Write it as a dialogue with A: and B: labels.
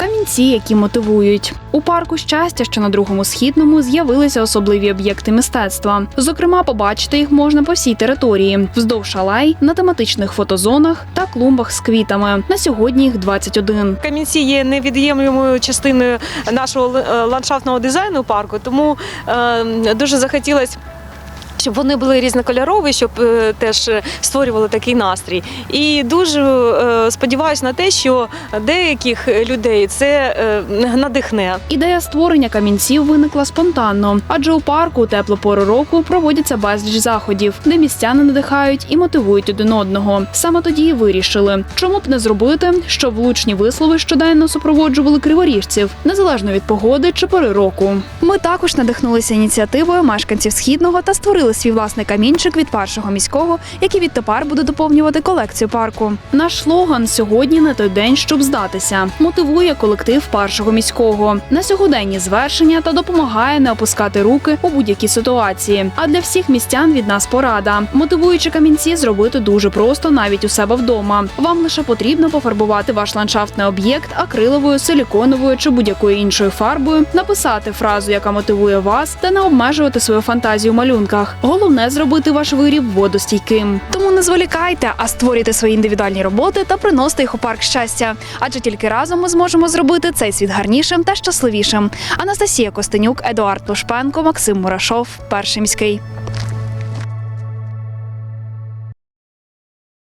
A: камінці, які мотивують. У парку щастя, що на другому східному з'явилися особливі об'єкти мистецтва. Зокрема, побачити їх можна по всій території, вздовж алей, на тематичних фотозонах та клумбах з квітами. На сьогодні їх 21.
B: Камінці є невід'ємною частиною нашого е, ландшафтного дизайну парку, тому е, дуже захотілося. Щоб вони були різнокольорові, щоб е, теж е, створювали такий настрій. І дуже е, сподіваюся на те, що деяких людей це надихне.
A: Ідея створення камінців виникла спонтанно, адже у парку у теплу пору року проводяться безліч заходів, де містяни надихають і мотивують один одного. Саме тоді і вирішили, чому б не зробити, щоб влучні вислови щоденно супроводжували криворіжців, незалежно від погоди чи пори року. Ми також надихнулися ініціативою мешканців східного та створили свій власний камінчик від першого міського, який відтепер буде доповнювати колекцію парку. Наш слоган сьогодні не той день, щоб здатися. Мотивує колектив першого міського на сьогоденні звершення та допомагає не опускати руки у будь-якій ситуації. А для всіх містян від нас порада. Мотивуючи камінці зробити дуже просто навіть у себе вдома. Вам лише потрібно пофарбувати ваш ландшафтний об'єкт акриловою, силіконовою чи будь-якою іншою фарбою, написати фразу, яка мотивує вас, та не обмежувати свою фантазію в малюнках. Головне зробити ваш виріб водостійким. Тому не зволікайте, а створюйте свої індивідуальні роботи та приносите їх у парк щастя. Адже тільки разом ми зможемо зробити цей світ гарнішим та щасливішим. Анастасія Костенюк, Едуард Лушпенко, Максим Мурашов, перший міський.